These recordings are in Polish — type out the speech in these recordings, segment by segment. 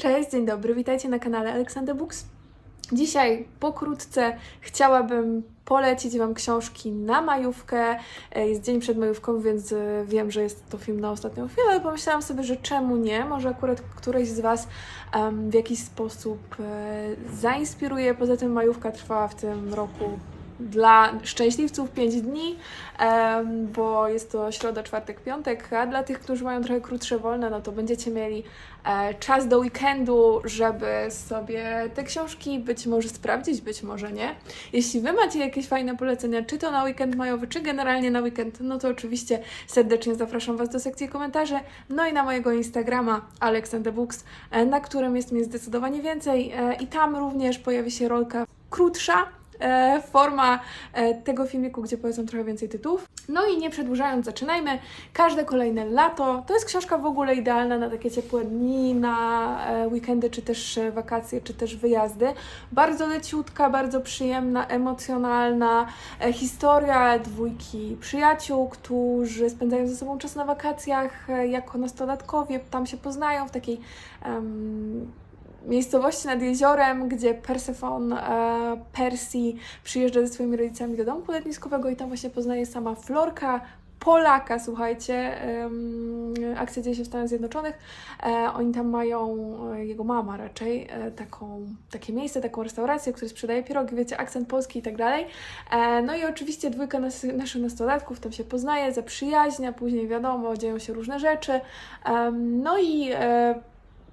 Cześć, dzień dobry, witajcie na kanale Alexander Books. Dzisiaj pokrótce chciałabym polecić Wam książki na majówkę. E, Jest dzień przed majówką, więc e, wiem, że jest to film na ostatnią chwilę, ale pomyślałam sobie, że czemu nie? Może akurat któreś z Was w jakiś sposób e, zainspiruje. Poza tym majówka trwa w tym roku dla szczęśliwców 5 dni, bo jest to środa, czwartek, piątek, a dla tych, którzy mają trochę krótsze wolne, no to będziecie mieli e, czas do weekendu, żeby sobie te książki być może sprawdzić, być może nie. Jeśli Wy macie jakieś fajne polecenia, czy to na weekend majowy, czy generalnie na weekend, no to oczywiście serdecznie zapraszam Was do sekcji komentarzy, no i na mojego Instagrama Alexander Books, e, na którym jest mnie zdecydowanie więcej e, i tam również pojawi się rolka krótsza, e, forma e, tego filmiku, gdzie polecam trochę więcej tytułów. No i nie przedłużając, zaczynajmy. Każde kolejne lato to jest książka w ogóle idealna na takie ciepłe dni, na e, weekendy, czy też wakacje, czy też wyjazdy. Bardzo leciutka, bardzo przyjemna, emocjonalna historia dwójki przyjaciół, którzy spędzają ze sobą czas na wakacjach jako nastolatkowie, tam się poznają w takiej em, miejscowości nad jeziorem, gdzie Persefon e, Persji przyjeżdża ze swoimi rodzicami do domku letniskowego i tam właśnie poznaje sama Florka, Polaka, słuchajcie, akcja dzieje się w Stanach Zjednoczonych. E, oni tam mają, e, jego mama raczej, e, taką, takie miejsce, taką restaurację, która sprzedaje pierogi, wiecie, akcent polski i tak dalej. No i oczywiście dwójka nas, naszych nastolatków tam się poznaje, zaprzyjaźnia, później wiadomo, dzieją się różne rzeczy. No i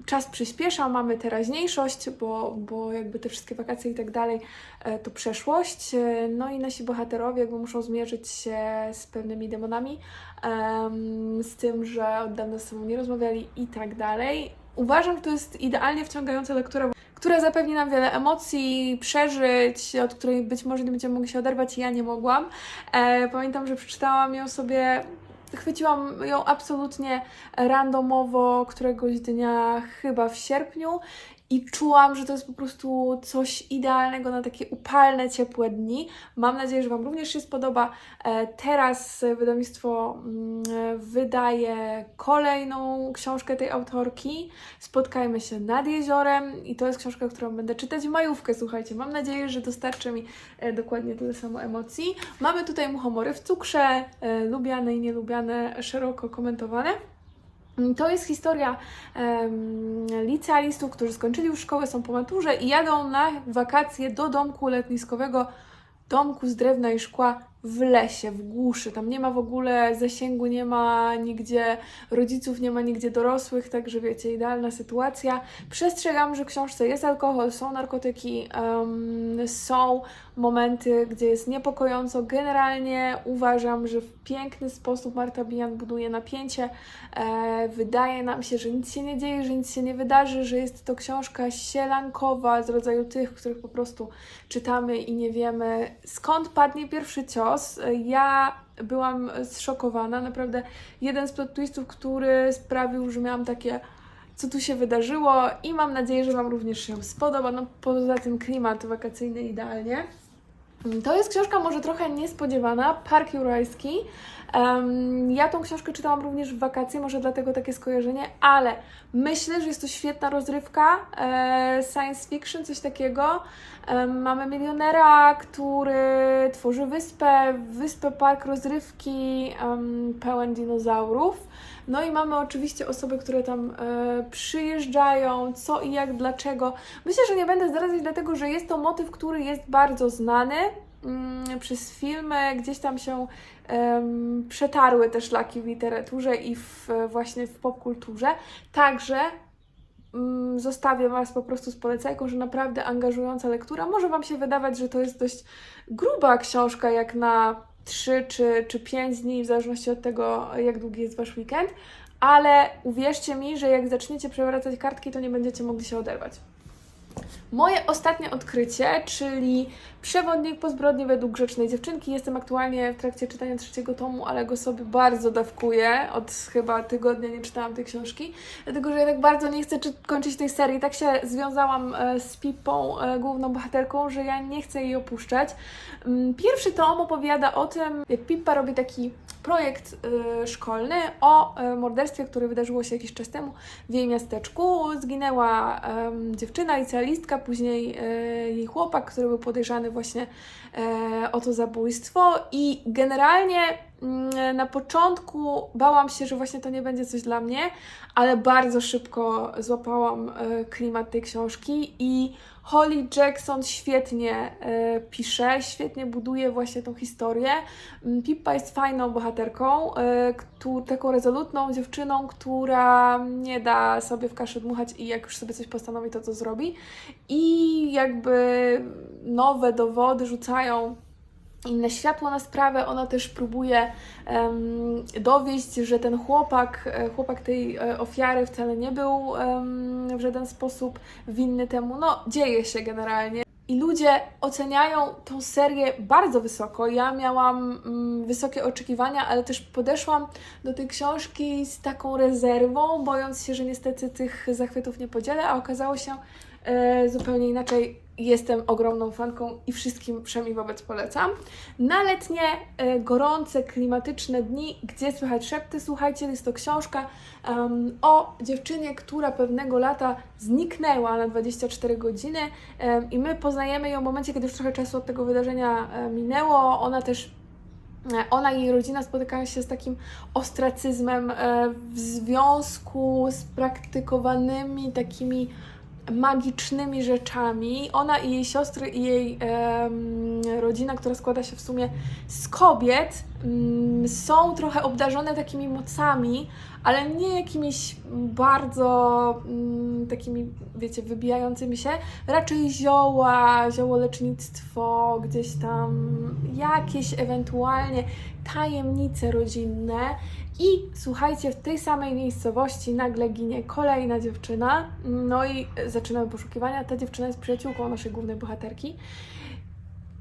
czas przyspiesza, mamy teraźniejszość, bo, bo jakby te wszystkie wakacje i tak dalej e, to przeszłość. E, No i nasi bohaterowie jakby muszą zmierzyć się z pewnymi demonami, em, z tym, że od dawna ze sobą nie rozmawiali i tak dalej. Uważam, że to jest idealnie wciągająca lektura, która zapewni nam wiele emocji, przeżyć, od której być może nie będziemy mogli się oderwać i ja nie mogłam. E, pamiętam, że przeczytałam ją sobie Chwyciłam ją absolutnie randomowo któregoś dnia, chyba w sierpniu, i czułam, że to jest po prostu coś idealnego na takie upalne, ciepłe dni. Mam nadzieję, że Wam również się spodoba. E, Teraz wydawnictwo mm, wydaje kolejną książkę tej autorki. Spotkajmy się nad jeziorem i to jest książka, którą będę czytać w majówkę. Słuchajcie, mam nadzieję, że dostarczy mi e, dokładnie tyle samo emocji. Mamy tutaj muchomory w cukrze, e, lubiane i nielubiane, szeroko komentowane. Mm, To jest historia em, licealistów, którzy skończyli już szkołę, są po maturze i jadą na wakacje do domku letniskowego, domku z drewna i szkła w lesie, w głuszy. Tam nie ma w ogóle zasięgu, nie ma nigdzie rodziców, nie ma nigdzie dorosłych, także wiecie, idealna sytuacja. Przestrzegam, że w książce jest alkohol, są narkotyki, em, są momenty, gdzie jest niepokojąco. Generalnie uważam, że w piękny sposób Marta Bijan buduje napięcie. E, wydaje nam się, że nic się nie dzieje, że nic się nie wydarzy, że jest to książka sielankowa z rodzaju tych, których po prostu czytamy i nie wiemy skąd padnie pierwszy cios. Ja byłam zszokowana, naprawdę jeden z plot twistów, który sprawił, że miałam takie co tu się wydarzyło i mam nadzieję, że Wam również się spodoba. No poza tym klimat wakacyjny idealnie. To jest książka może trochę niespodziewana, Park Jurajski. Em, ja tą książkę czytałam również w wakacje, może dlatego takie skojarzenie, ale myślę, że jest to świetna rozrywka, e, science fiction, coś takiego. Em, mamy milionera, który tworzy wyspę, wyspę park rozrywki em, pełen dinozaurów. No i mamy oczywiście osoby, które tam e, przyjeżdżają, co i jak, dlaczego. Myślę, że nie będę zdradzać, dlatego że jest to motyw, który jest bardzo znany przez filmy, gdzieś tam się em, przetarły te szlaki w literaturze i w, właśnie w popkulturze. Także mm, zostawię Was po prostu z polecajką, że naprawdę angażująca lektura. Może Wam się wydawać, że to jest dość gruba książka, jak na 3 czy, czy 5 dni, w zależności od tego, jak długi jest Wasz weekend, ale uwierzcie mi, że jak zaczniecie przewracać kartki, to nie będziecie mogli się oderwać. Moje ostatnie odkrycie, czyli Przewodnik po zbrodni według grzecznej dziewczynki. Jestem aktualnie w trakcie czytania trzeciego tomu, ale go sobie bardzo dawkuję. Od chyba tygodnia nie czytałam tej książki, dlatego że ja tak bardzo nie chcę czy- kończyć tej serii. Tak się związałam e, z Pipą, e, główną bohaterką, że ja nie chcę jej opuszczać. Mm, Pierwszy tom opowiada o tym, jak Pippa robi taki projekt e, szkolny o e, morderstwie, które wydarzyło się jakiś czas temu w jej miasteczku. Zginęła dziewczyna, licealistka, później e, jej chłopak, który był podejrzany właśnie e, o to zabójstwo i generalnie na początku bałam się, że właśnie to nie będzie coś dla mnie, ale bardzo szybko złapałam e, klimat tej książki i Holly Jackson świetnie e, pisze, świetnie buduje właśnie tą historię. Mm, Pippa jest fajną bohaterką, e, taką rezolutną dziewczyną, która nie da sobie w kaszy dmuchać i jak już sobie coś postanowi, to to zrobi. I jakby nowe dowody rzucają inne światło na sprawę. Ona też próbuje em, dowieść, że ten chłopak, e, chłopak tej e, ofiary wcale nie był em, w żaden sposób winny temu. No, dzieje się generalnie. I ludzie oceniają tą serię bardzo wysoko. Ja miałam mm, wysokie oczekiwania, ale też podeszłam do tej książki z taką rezerwą, bojąc się, że niestety tych zachwytów nie podzielę, a okazało się e, zupełnie inaczej. Jestem ogromną fanką i wszystkim wszemi wobec polecam. Na letnie, e, gorące, klimatyczne dni, gdzie słychać szepty, słuchajcie, jest to książka em, o dziewczynie, która pewnego lata zniknęła na 24 godziny i my poznajemy ją w momencie, kiedy już trochę czasu od tego wydarzenia e, minęło. Ona też E, ona i jej rodzina spotykają się z takim ostracyzmem w związku z praktykowanymi takimi magicznymi rzeczami. Ona i jej siostry i jej rodzina, która składa się w sumie z kobiet, mm, są trochę obdarzone takimi mocami, ale nie jakimiś bardzo mm, takimi, wiecie, wybijającymi się. Raczej zioła, ziołolecznictwo, gdzieś tam jakieś ewentualnie tajemnice rodzinne. I słuchajcie, w tej samej miejscowości nagle ginie kolejna dziewczyna. No i zaczynamy poszukiwania. Ta dziewczyna jest przyjaciółką naszej głównej bohaterki.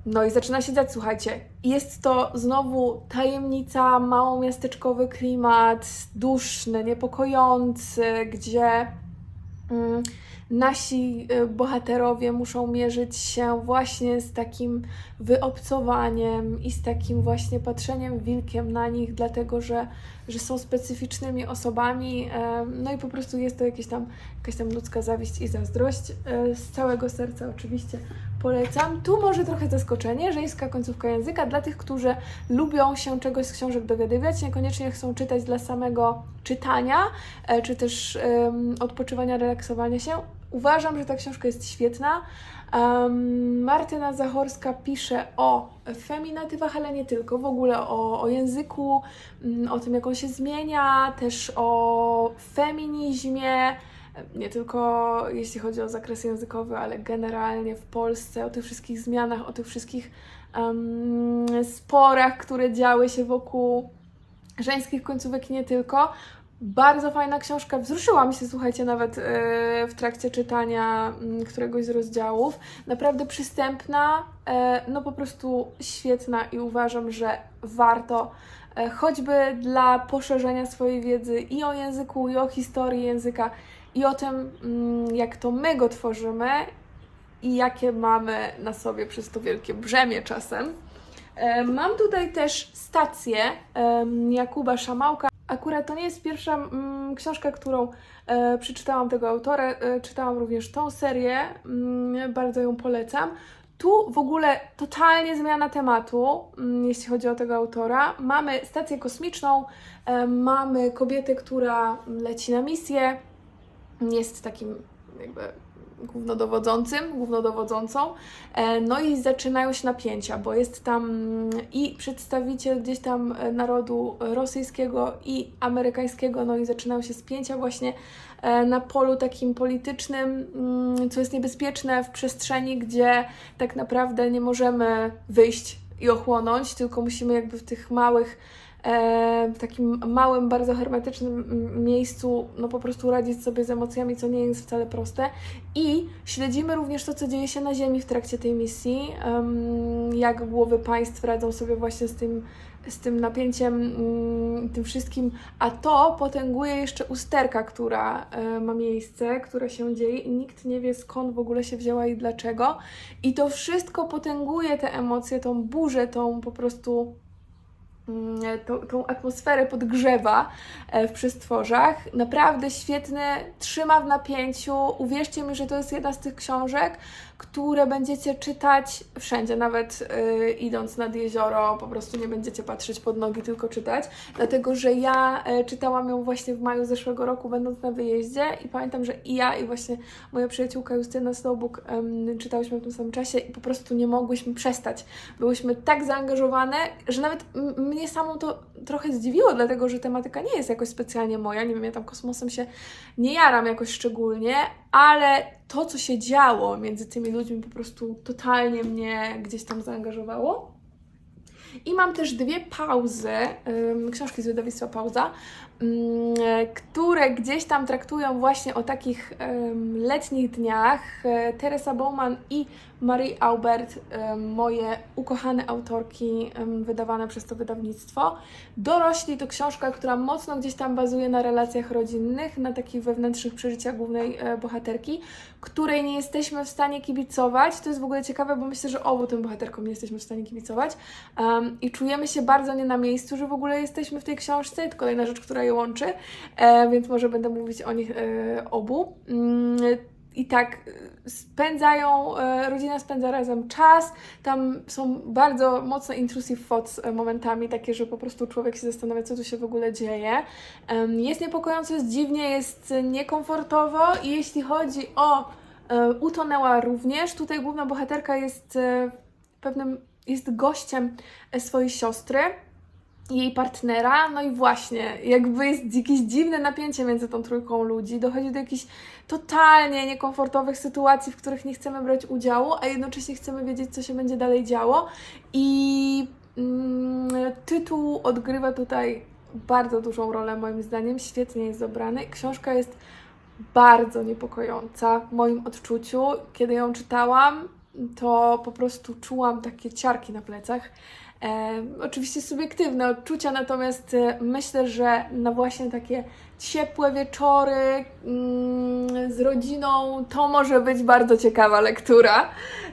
No i zaczyna się dziać, słuchajcie. Jest to znowu tajemnica, małomiasteczkowy klimat, duszny, niepokojący, gdzie mm, nasi y, bohaterowie muszą mierzyć się właśnie z takim wyobcowaniem i z takim właśnie patrzeniem wilkiem na nich, dlatego że, że są specyficznymi osobami. em, No i po prostu jest to jakieś tam, jakaś tam ludzka zawiść i zazdrość. E, Z całego serca oczywiście polecam. Tu może trochę zaskoczenie, żeńska końcówka języka dla tych, którzy lubią się czegoś z książek dowiadywać, niekoniecznie chcą czytać dla samego czytania, czy też em, odpoczywania, relaksowania się. Uważam, że ta książka jest świetna. Um, Martyna Zachorska pisze o feminatywach, ale nie tylko, w ogóle o, o języku, mm, o tym, jak on się zmienia, też o feminizmie, nie tylko jeśli chodzi o zakres językowy, ale generalnie w Polsce, o tych wszystkich zmianach, o tych wszystkich em, sporach, które działy się wokół żeńskich końcówek nie tylko. Bardzo fajna książka. Wzruszyłam się, słuchajcie, nawet e, w trakcie czytania mm, któregoś z rozdziałów. Naprawdę przystępna, e, no po prostu świetna i uważam, że warto e, choćby dla poszerzenia swojej wiedzy i o języku, i o historii języka, i o tym, mm, jak to my go tworzymy i jakie mamy na sobie przez to wielkie brzemię czasem. Mam tutaj też stację Jakuba Szamałka. Akurat to nie jest pierwsza mm, książka, którą e, przeczytałam tego autora. E, czytałam również tą serię, mm, bardzo ją polecam. Tu w ogóle totalnie zmiana tematu, mm, jeśli chodzi o tego autora. Mamy stację kosmiczną, e, mamy kobietę, która leci na misję, jest takim jakby głównodowodzącym, głównodowodzącą. E, No i zaczynają się napięcia, bo jest tam i przedstawiciel gdzieś tam e, narodu rosyjskiego i amerykańskiego, no i zaczynają się spięcia właśnie e, na polu takim politycznym, mm, co jest niebezpieczne w przestrzeni, gdzie tak naprawdę nie możemy wyjść i ochłonąć, tylko musimy jakby w tych małych w takim małym, bardzo hermetycznym miejscu, no po prostu radzić sobie z emocjami, co nie jest wcale proste. I śledzimy również to, co dzieje się na Ziemi w trakcie tej misji, jak głowy państw radzą sobie właśnie z tym, z tym napięciem, mm, tym wszystkim, a to potęguje jeszcze usterka, która e, ma miejsce, która się dzieje i nikt nie wie skąd w ogóle się wzięła i dlaczego. I to wszystko potęguje te emocje, tą burzę, tą po prostu tą, tą atmosferę podgrzewa e, w przestworzach. Naprawdę świetne, trzyma w napięciu. Uwierzcie mi, że to jest jedna z tych książek, które będziecie czytać wszędzie, nawet y, idąc nad jezioro, po prostu nie będziecie patrzeć pod nogi, tylko czytać. Dlatego, że ja e, czytałam ją właśnie w maju zeszłego roku, będąc na wyjeździe i pamiętam, że i ja, i właśnie moja przyjaciółka Justyna Snowbook czytałyśmy w tym samym czasie i po prostu nie mogłyśmy przestać. Byłyśmy tak zaangażowane, że nawet m- mnie samą to trochę zdziwiło, dlatego, że tematyka nie jest jakoś specjalnie moja, nie wiem, ja tam kosmosem się nie jaram jakoś szczególnie, ale to, co się działo między tymi ludźmi, po prostu totalnie mnie gdzieś tam zaangażowało. I mam też dwie pauzy, książki z wydawnictwa Pauza, które gdzieś tam traktują właśnie o takich ym, letnich dniach. E, Teresa Bowman i Marie Aubert, ym, moje ukochane autorki ym, wydawane przez to wydawnictwo. Dorośli to książka, która mocno gdzieś tam bazuje na relacjach rodzinnych, na takich wewnętrznych przeżyciach głównej e, bohaterki, której nie jesteśmy w stanie kibicować. To jest w ogóle ciekawe, bo myślę, że obu tym bohaterkom nie jesteśmy w stanie kibicować. Um, I czujemy się bardzo nie na miejscu, że w ogóle jesteśmy w tej książce. To kolejna rzecz, która je łączy, e, więc może będę mówić o nich e, obu. Mm, i tak e, spędzają, rodzina spędza razem czas. Tam są bardzo mocno intrusive thoughts momentami, takie, że po prostu człowiek się zastanawia, co tu się w ogóle dzieje. Jest niepokojąco, jest dziwnie, jest niekomfortowo i jeśli chodzi o Utonęła również, tutaj główna bohaterka jest pewnym, jest gościem swojej siostry jej partnera, no i właśnie, jakby jest jakieś dziwne napięcie między tą trójką ludzi, dochodzi do jakichś totalnie niekomfortowych sytuacji, w których nie chcemy brać udziału, a jednocześnie chcemy wiedzieć, co się będzie dalej działo i mm, tytuł odgrywa tutaj bardzo dużą rolę moim zdaniem, świetnie jest dobrany. Książka jest bardzo niepokojąca w moim odczuciu. Kiedy ją czytałam, to po prostu czułam takie ciarki na plecach. E, oczywiście subiektywne odczucia, natomiast e, myślę, że na właśnie takie ciepłe wieczory mm, z rodziną to może być bardzo ciekawa lektura.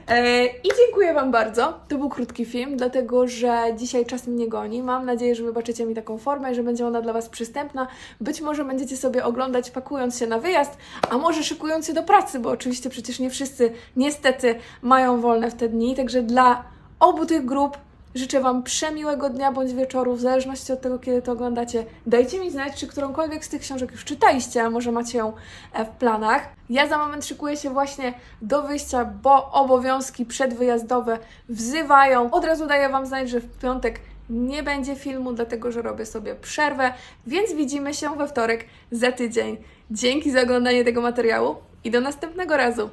E, I dziękuję Wam bardzo. To był krótki film, dlatego że dzisiaj czas mnie goni. Mam nadzieję, że wybaczycie mi taką formę i że będzie ona dla Was przystępna. Być może będziecie sobie oglądać pakując się na wyjazd, a może szykując się do pracy, bo oczywiście przecież nie wszyscy niestety mają wolne w te dni. Także dla obu tych grup Życzę Wam przemiłego dnia bądź wieczoru, w zależności od tego, kiedy to oglądacie. Dajcie mi znać, czy którąkolwiek z tych książek już czytaliście, a może macie ją e, w planach. Ja za moment szykuję się właśnie do wyjścia, bo obowiązki przedwyjazdowe wzywają. Od razu daję Wam znać, że w piątek nie będzie filmu, dlatego że robię sobie przerwę, więc widzimy się we wtorek za tydzień. Dzięki za oglądanie tego materiału i do następnego razu.